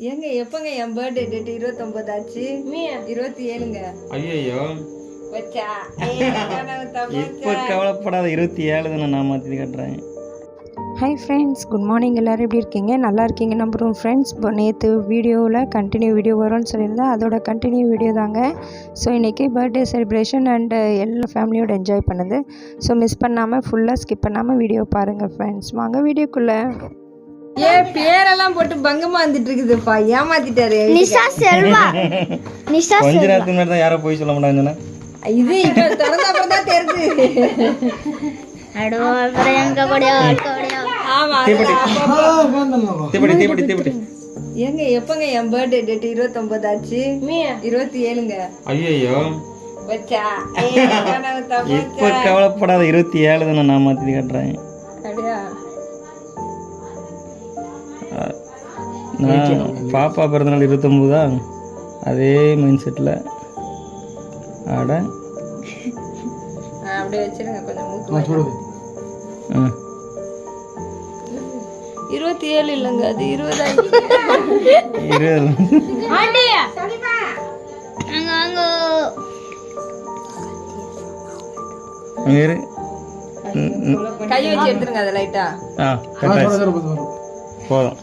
ஏங்க எப்பங்க என் birthday date இருபத்தொன்பது ஆச்சு இருபத்தி ஏழுங்க ஐயோ இப்போ. கவலைப்படாத இருபத்தி ஏழு தானே நான் மாற்றி கட்டுறேன். ஹாய் ஃப்ரெண்ட்ஸ் குட் மார்னிங் எல்லோரும் எப்படி இருக்கீங்க? நல்லா இருக்கீங்க. நம்புகிறோம் ஃப்ரெண்ட்ஸ் இப்போ நேற்று வீடியோவில் கண்டினியூ வீடியோ வரும்னு சொல்லியிருந்தேன் அதோட கண்டினியூ வீடியோ தாங்க. ஸோ இன்றைக்கி பர்த்டே செலிப்ரேஷன் அண்டு எல்லா ஃபேமிலியோட என்ஜாய் பண்ணுது. ஸோ மிஸ் பண்ணாமல் ஃபுல்லாக ஸ்கிப் பண்ணாமல் வீடியோ பாருங்கள் ஃப்ரெண்ட்ஸ் வாங்க வீடியோக்குள்ளே. ஏன் பேரெல்லாம் போட்டு பங்கமா வந்துட்டு இருக்குதுப்பா ஏமாத்திட்டாரு நிஷா செல்வா. நிஷா கொஞ்ச நேரத்துக்கு முன்னாடி தான் யாரோ போய் சொல்ல மாட்டாங்கன்னு இது இப்ப திறந்த அப்புறம் தான் தீப்பெட்டி. ஏங்க எப்பங்க என் பர்த்டே டேட் இருபத்தொன்பது ஆச்சு? இருபத்தி ஏழுங்க ஐயோ இப்போ. கவலைப்படாத இருபத்தி ஏழு தானே நான் மாற்றி கட்டுறேன். நான் பாப்பா பிறந்தநாள் இருபத்தொம்போதா? அதே மைண்ட் செட்டில் ஆட அப்படியே வச்சிருங்க கொஞ்சம் மூக்கு ஆ இருபத்தி ஏழு இல்லைங்க அது இருபது? இருபது. கை வச்சு எடுத்துருங்க அதை லைட்டா போதும்.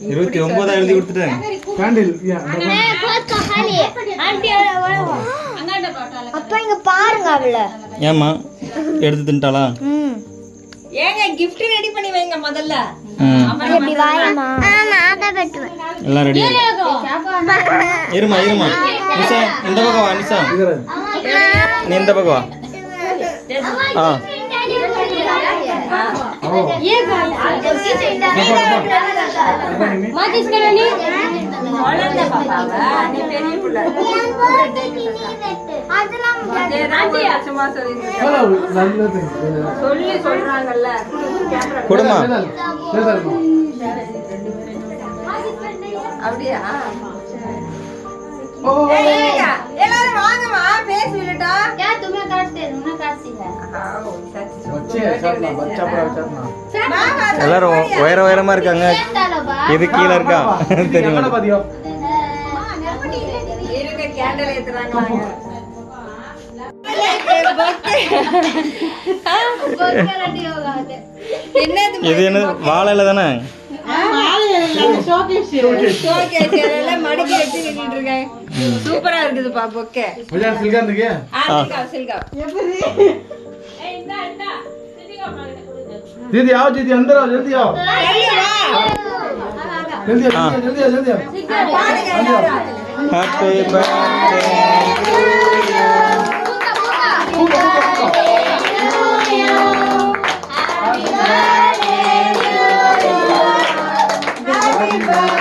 இருபத்தி ஒன்பதா எழுதி கொடுத்துட்டேன் அப்பா இங்க பாருங்க அவள. ஏம்மா எடுத்து தின்ட்டாளா? ஏங்க ரெடி பண்ணி வைங்க முதல்ல. எல்லாம் ரெடி இருமா இருமா. நிஷா இந்த பக்கம் வா நிஷா. நீ இந்த பக்கம் வா. ஆ. குழந்தை பாப்பாவா நீ பெரிய புள்ள எல்லாரும் வாங்கம்மா எல்லாரும் உயர உயரமா இருக்காங்க. இது கீழே இருக்கா? தெரியுமா? இருக்க கேண்டல் ஏத்துறாங்க என்னது இது என்ன வாழையில தானே? ஷோகேஸ் எல்லாம் மடக்கி வச்சு நின்னுட்டு இருக்கேன். சூப்பரா இருக்குதுப்பா பொக்கே ஆ சில்கா சில்கா दीदी आओ दीदी अंदर आओ जल्दी आओ जल्दी आओ हाँ। जल्दी आओ जल्दी आओ பாருங்க எல்லாரும் ஹாப்பி பர்த்டே ஆமாமா ஃபேன் போட்டுருங்கம்மா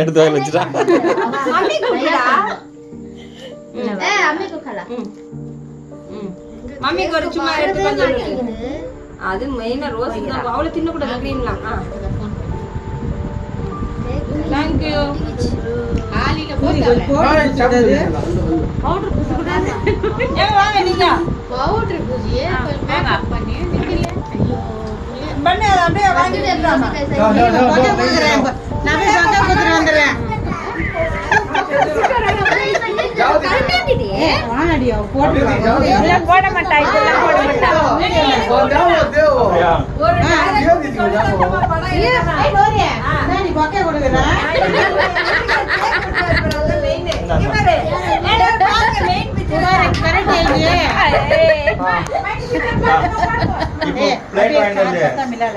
எடுத்து வாயில வச்சுட்டா. மம்மி குடுடா மம்மிக்கு ஒரு சும்மா எடுத்து கொஞ்சம். அது மெயினா ரோஸ் தான். அவ்வளவு தின்ன கூடாது கிரீம்லாம் தேங்க் யூ ஏங்க வாங்க நீங்க பண்ணு அதை அப்படியே வாங்கி வச்சிடலாமா? பவுடர் பூஜியே கொஞ்சம் மேக்கப் பண்ணி நிக்கல ஐயோ பண்ணு அதை அப்படியே வாங்கிட்டு இருக்காமா நான் போய் சொந்த குத்துட்டு வந்துடுறேன். போட. மாட்டா இதெல்லாம் போட மாட்டா. நீ பக்கம் கொடுக்குறேன்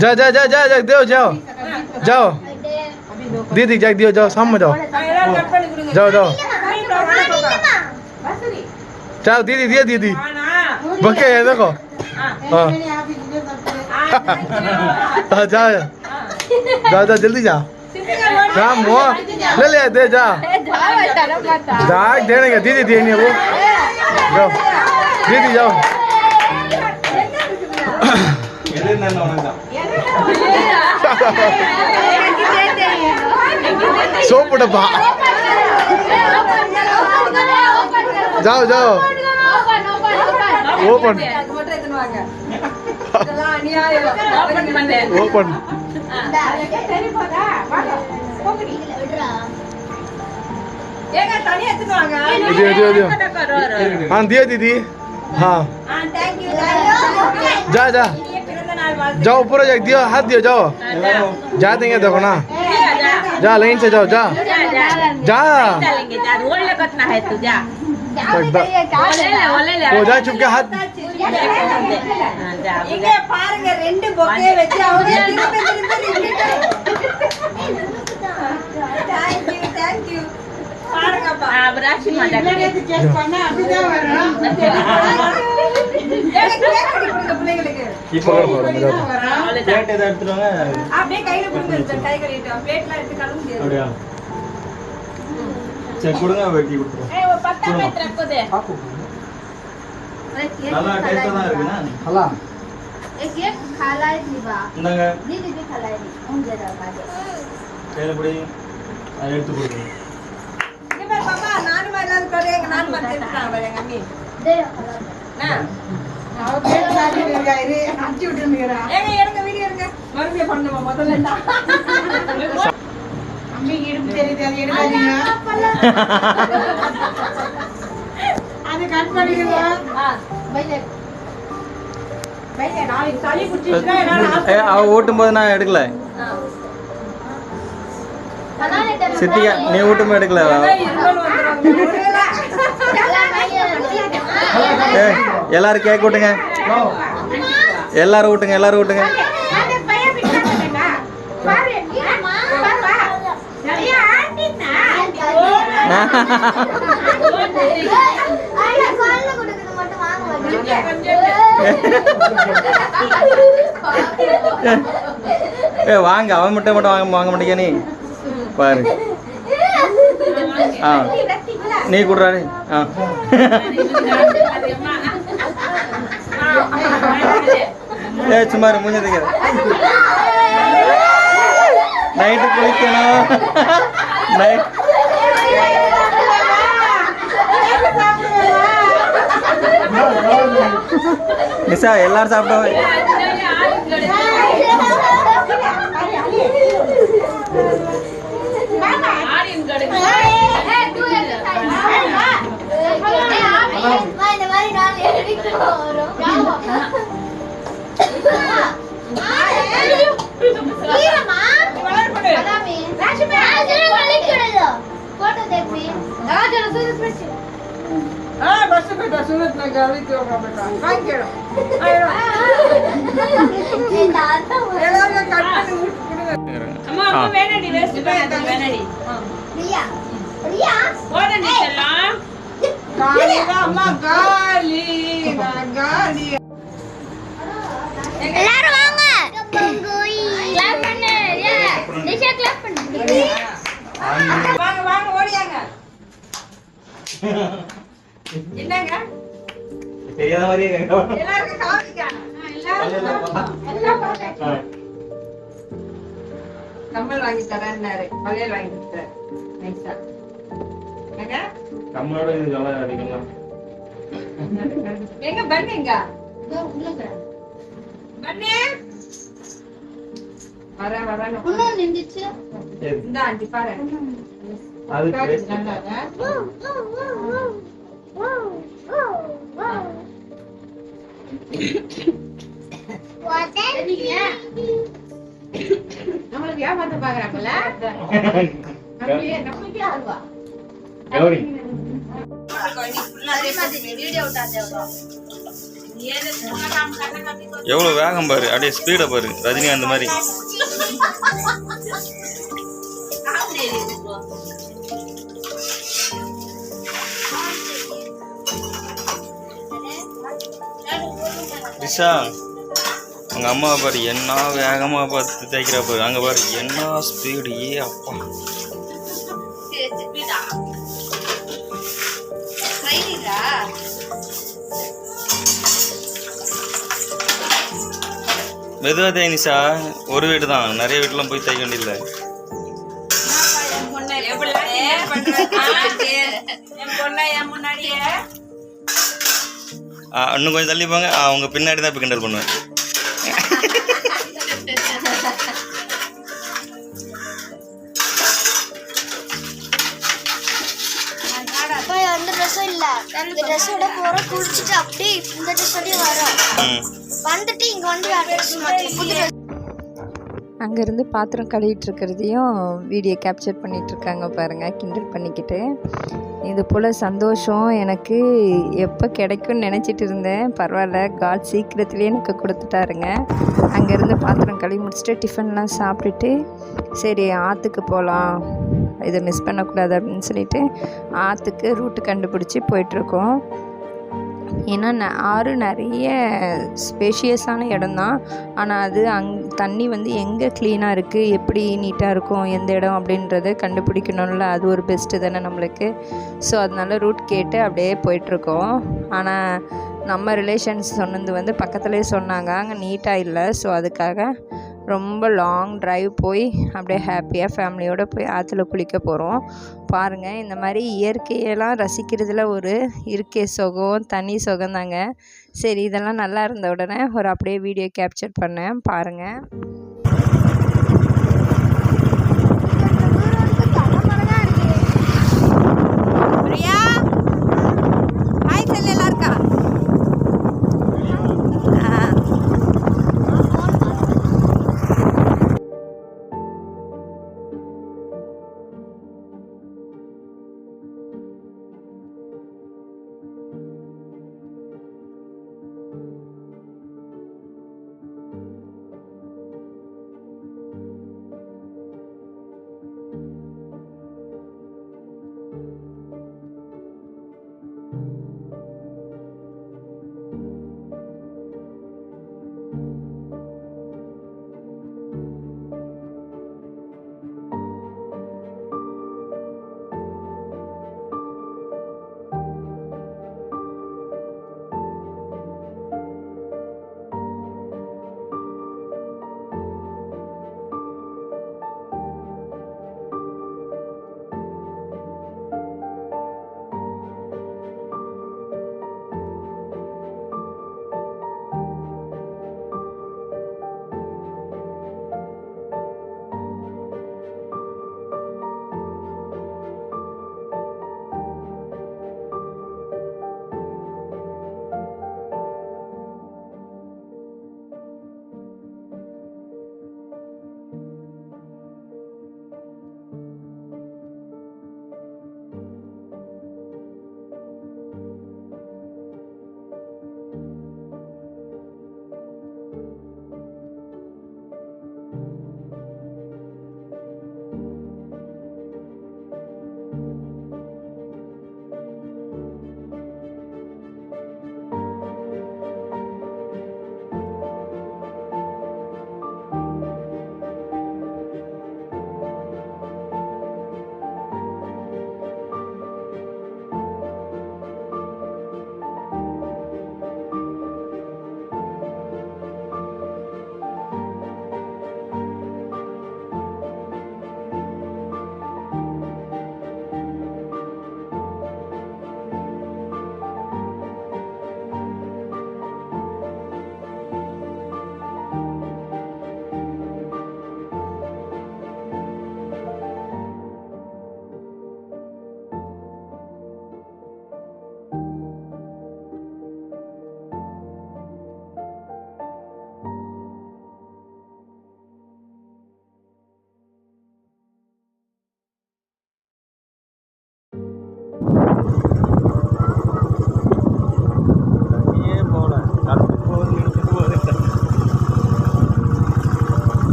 जा जा जा जा जाओ जाओ जाओ दीदी जाग दियो जाओ सामने जाओ। जाओ जाओ। जाओ दीदी दिए दीदी। बके है देखो। हाँ।, हाँ। जाओ जाओ। जाओ जल्दी जा राम वो ले ले दे जा। जाग देने का दीदी देने वो। யோ பிரீதி யோ சோப்பு டப்பா ஜாவ். ஜாவ் ஓபன் ஓபன் दियो दियो दियो हाँ दिए दीदी। हाँ। जा जा। जाओ, ऊपर जाए दियो, हाथ दियो, जाओ। जा देंगे, देखो ना। जा, लाइन से जाओ, जा। जा। वो जा चुप के हाथ थैंक यू ரெண்டு பொக்கே வச்சு அவங்க தேங்க் யூ தேங்க் யூ பாருங்கப்பா ஏங்க, கேக் கட்டி கொடுங்க பிள்ளைங்களுக்கு पकड़ पकड़ मजा आता பிளேட் எதை எடுத்துட்டு வாங்க அப்படியே கையில கொடுங்க இந்த கை கழுவிட்டு பிளேட்லாம் எடுத்து கழுவ முடியாது அப்படியா சரி கொடுங்க வெட்டி கொடுத்துருவோம் ஏங்க எடுங்க வீடியோ எடுங்க மறுபடியும் பண்ணுமா முதல்ல அவ ஊட்டும் போது நான் எடுக்கல. சித்திகா நீ ஊட்டும் போது எடுக்கல. எல்லாரும் கேக் ஊட்டுங்க. எல்லாரும் ஊட்டுங்க எல்லாரும் ஊட்டுங்க. ஏ வாங்க அவன் மட்டும் மட்டும் வாங்க வாங்க மாட்டேங்க நீ. பாரு. ஆ. நீ? குடுறாரு ஆ. ஏ சும்மா இரு, நைட்டு குளிக்கணும். நைட் நிஷா எல்லாரும் சாப்பிட்டோம். போட்டோ தேப்பி ராஜன சூது பிரச்சு ஆ பஸ் போயிட்டா சுரத் நான் எல்லாரும் அம்மா அம்மா வேணடி வேஸ்ட் பண்ணாத வேணடி ரியா ரியா ஓடடி செல்லம் காலி அம்மா காலி காலி எல்லாரும் வாங்க. கிளாப் பண்ணு. நிஷா கிளாப் பண்ணு. வாங்க வாங்க ஓடியாங்க. என்னங்க? தெரியாத மாதிரியே எல்லாருக்கும் காமிக்க கம்மல் வாங்கி தரேன்னாரு. வளையல் வாங்கி நைஸா எங்க நம்மளோட இது ஜல அதிகம் எங்க பண்ணுங்க பண்ணு வர வரணும் இன்னும் நின்றுச்சு. இந்த ஆண்டி பாரு. அது நம்மளுக்கு ஏமாத்த பாக்குறாங்கல்ல நம்மளுக்கே ஆகுவா கௌரி. எவ்வளோ வேகம் பாரு. அப்படியே ஸ்பீடை பாரு. ரஜினி அந்த மாதிரி. ரிஷா உங்கள் அம்மா பாரு என்ன வேகமாக பார்த்து தைக்கிறா பாரு. அங்க பாரு என்ன ஸ்பீடு ஏ அப்பா. மெதுவா தேய் நிஷா. ஒரு வீடு தான் நிறைய வீட்டுலாம் போய் தைக்க வேண்டியதில்லை. இன்னும் கொஞ்சம் தள்ளி போங்க. அவங்க பின்னாடி தான் இப்போ கிண்டல் பண்ணுவேன். அந்த ட்ரெஸ்ஸும் இல்ல. இந்த ட்ரெஸ்ஸோட போற குளிச்சுட்டு அப்படியே இந்த ட்ரெஸ்ஸோடய வரோம். வந்துட்டு இங்க வந்து அங்கேருந்து பாத்திரம் கழுவிட்டு இருக்கிறதையும் வீடியோ கேப்சர் பண்ணிட்டு இருக்காங்க பாருங்கள் கிண்டல் பண்ணிக்கிட்டு. இது போல் சந்தோஷம் எனக்கு எப்போ கிடைக்கும்னு நினச்சிட்டு இருந்தேன். பரவாயில்ல காட் சீக்கிரத்துலேயே எனக்கு கொடுத்துட்டாருங்க. அங்கேருந்து பாத்திரம் கழுவி முடிச்சுட்டு டிஃபன்லாம் சாப்பிட்டுட்டு சரி ஆற்றுக்கு போகலாம் இதை மிஸ் பண்ணக்கூடாது அப்படின்னு சொல்லிட்டு ஆற்றுக்கு ரூட்டு கண்டுபிடிச்சி போயிட்டுருக்கோம் ஏன்னா ந- ஆறு நிறைய ஸ்பேஷியஸான இடம்தான். ஆனால் அது அங் தண்ணி வந்து எங்கே க்ளீனாக இருக்குது எப்படி நீட்டாக இருக்கும்? எந்த இடம்? அப்படின்றத கண்டுபிடிக்கணும்ல. அது ஒரு பெஸ்ட்டு தானே நம்மளுக்கு. ஸோ அதனால ரூட் கேட்டு அப்படியே போயிட்டுருக்கோம். ஆனால் நம்ம ரிலேஷன்ஸ் சொன்னது வந்து பக்கத்துலேயே சொன்னாங்க. அங்கே நீட்டாக இல்லை. ஸோ அதுக்காக ரொம்ப லாங் ட்ரைவ் போய் அப்படியே ஹாப்பியாக ஃபேமிலியோடு போய் ஆற்றுல குளிக்க போகிறோம் பாருங்கள் இந்த மாதிரி இயற்கையெல்லாம் ரசிக்கிறதுல ஒரு இருக்கே சுகம் தனி சுகம் தாங்க. சரி இதெல்லாம் நல்லா இருந்த உடனே ஒரு அப்படியே வீடியோ கேப்சர் பண்ணேன். பாருங்கள்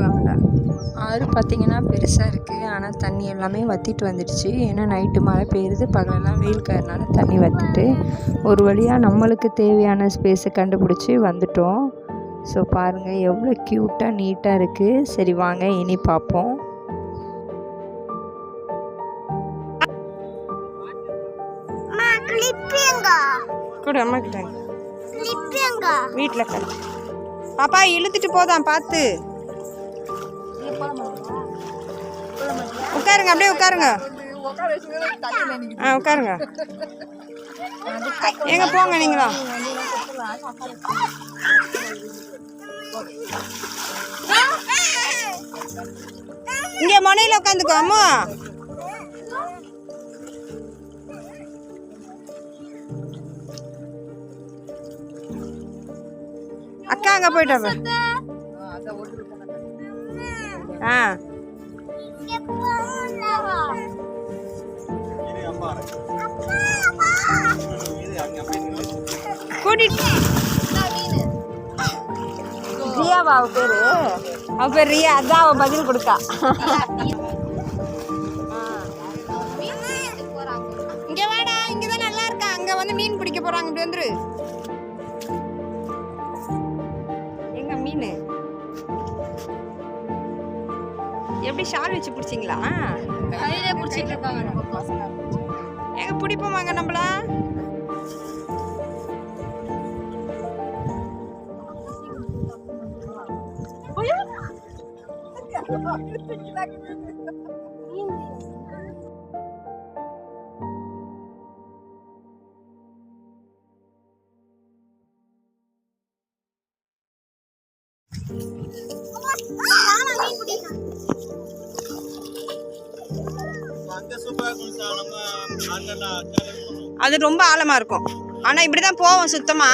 திக்குவாங்களா ஆறு பார்த்தீங்கன்னா பெருசாக இருக்குது ஆனால் தண்ணி எல்லாமே வற்றிட்டு வந்துடுச்சு. ஏன்னா நைட்டு மழை பெய்யுது. பகலெல்லாம் வெயில் காயறனால தண்ணி வற்றிட்டு ஒரு வழியாக நம்மளுக்கு தேவையான ஸ்பேஸை கண்டுபிடிச்சி வந்துட்டோம். ஸோ பாருங்கள் எவ்வளோ க்யூட்டாக நீட்டாக இருக்குது சரி வாங்க இனி பார்ப்போம். கிளிப்பியங்கா கூட அம்மா கிட்ட. கிளிப்பியங்கா வீட்டில் பாப்பா இழுத்துட்டு போதான் பார்த்து உட்காருங்க அப்படியே உட்காருங்க. ஆ உட்காருங்க. எங்க போங்க நீங்களா? இங்க முனையில உட்காந்துக்கோ அம்மா. அக்கா அங்க போயிட்டா ஆ. கூட்டிட்டு ரியாவா அவ பேரு. அவ பேர் ரியா. அதான் அவ பதில் கொடுத்தா. இங்க வாடா. இங்கதான் நல்லா இருக்கா. அங்க வந்து மீன் பிடிக்க போறாங்க. இப்படி வந்துரு. எங்க மீன்? எப்படி ஷால் வச்சு பிடிச்சிங்களா? கையிலே பிடிச்சிட்டு இருக்காங்க. நம்ம பசங்க எங்க பிடிப்போமாங்க நம்மள? அது ரொம்ப ஆழமா இருக்கும். ஆனா இப்படிதான் போவோம் சுத்தமா.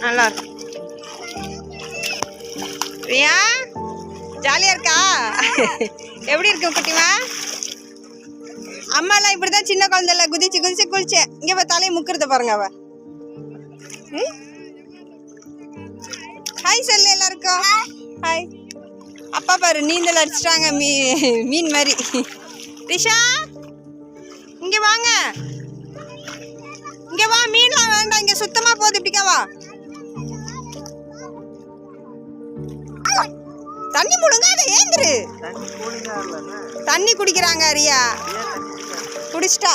நல்லா இருக்கும். ஜாலியாக இருக்கா? எப்படி இருக்கு குட்டிமா? அம்மாலாம் இப்படி தான் சின்ன குழந்தைல குதிச்சு குதிச்சு குளிச்சு இங்கே இப்போ தலையை முக்கிறத பாருங்க அவ. ஹாய் சொல்லு எல்லாருக்கும். ஹாய் அப்பா பாரு நீந்தல் அடிச்சிட்டாங்க மீ மீன் மாதிரி. ரிஷா இங்கே வாங்க. இங்கே வா மீன்லாம் வேண்டாம் இங்கே சுத்தமாக போகுது இப்படிக்கா வா. தண்ணி முழுங்காத ஏந்திரு. தண்ணி குடிக்கிறாங்க அரியா. குடிச்சிட்டா.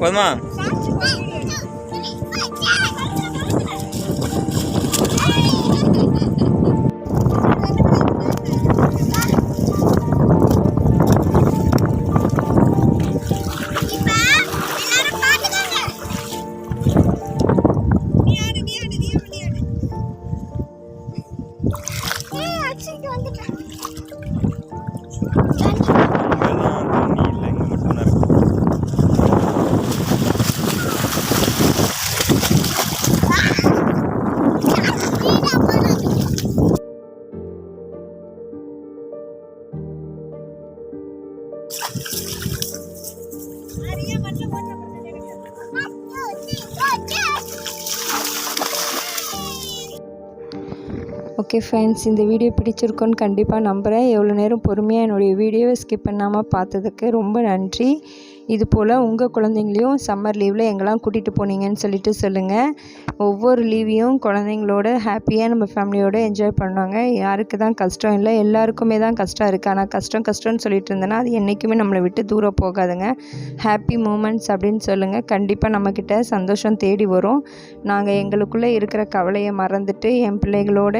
போதுமா. ஓகே ஃப்ரெண்ட்ஸ் இந்த வீடியோ பிடிச்சிருக்கோன்னு கண்டிப்பாக நம்புகிறேன் எவ்வளோ நேரம் பொறுமையாக என்னுடைய வீடியோவை ஸ்கிப் பண்ணாமல் பார்த்ததுக்கு ரொம்ப நன்றி. இது போல் உங்கள் குழந்தைங்களையும் சம்மர் லீவில் எங்கெல்லாம் கூட்டிகிட்டு போனீங்கன்னு சொல்லிட்டு சொல்லுங்கள் ஒவ்வொரு லீவையும் குழந்தைங்களோட ஹாப்பியாக நம்ம ஃபேமிலியோடு என்ஜாய் பண்ணுவாங்க. யாருக்கு தான் கஷ்டம் இல்லை எல்லாருக்குமே தான் கஷ்டம் இருக்குது ஆனால் கஷ்டம் கஷ்டம்னு சொல்லிட்டு இருந்தேன்னா அது என்றைக்குமே நம்மளை விட்டு தூரம் போகாதுங்க. ஹாப்பி மூமெண்ட்ஸ் அப்படின்னு சொல்லுங்கள் கண்டிப்பாக நம்மக்கிட்ட சந்தோஷம் தேடி வரும். நாங்கள் எங்களுக்குள்ளே இருக்கிற கவலையை மறந்துட்டு என் பிள்ளைகளோட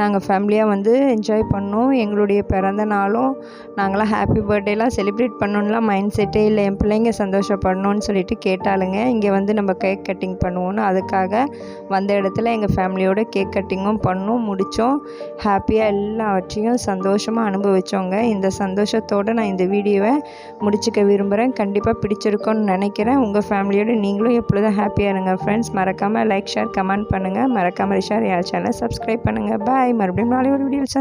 நாங்கள் ஃபேமிலியாக வந்து என்ஜாய் பண்ணோம். எங்களுடைய பிறந்த நாளும் நாங்களாம் ஹாப்பி பர்த்டேலாம் செலிப்ரேட் பண்ணணும்லாம் மைண்ட் செட்டே இல்லை. என் பிள்ளைங்க சந்தோஷப்படணும்னு சொல்லிட்டு கேட்டாளுங்க. இங்கே வந்து நம்ம கேக் கட்டிங் பண்ணுவோன்னு அதுக்காக வந்த இடத்துல எங்கள் ஃபேமிலியோட கேக் கட்டிங்கும் பண்ணோம் முடித்தோம் ஹாப்பியாக எல்லாவற்றையும் சந்தோஷமாக அனுபவித்தோங்க இந்த சந்தோஷத்தோடு நான் இந்த வீடியோவை முடிச்சுக்க விரும்புகிறேன் கண்டிப்பாக பிடிச்சிருக்கோன்னு நினைக்கிறேன். உங்கள் ஃபேமிலியோடு நீங்களும் எப்பொழுதும் ஹாப்பியாக இருங்க ஃப்ரெண்ட்ஸ் மறக்காமல் லைக் ஷேர் கமெண்ட் பண்ணுங்கள் மறக்காமல் ஷேர் யார் சேனல் சப்ஸ்கிரைப் பண்ணுங்கள் பாய் மறுபடியும் நாளை ஒரு வீடியோ சந்தி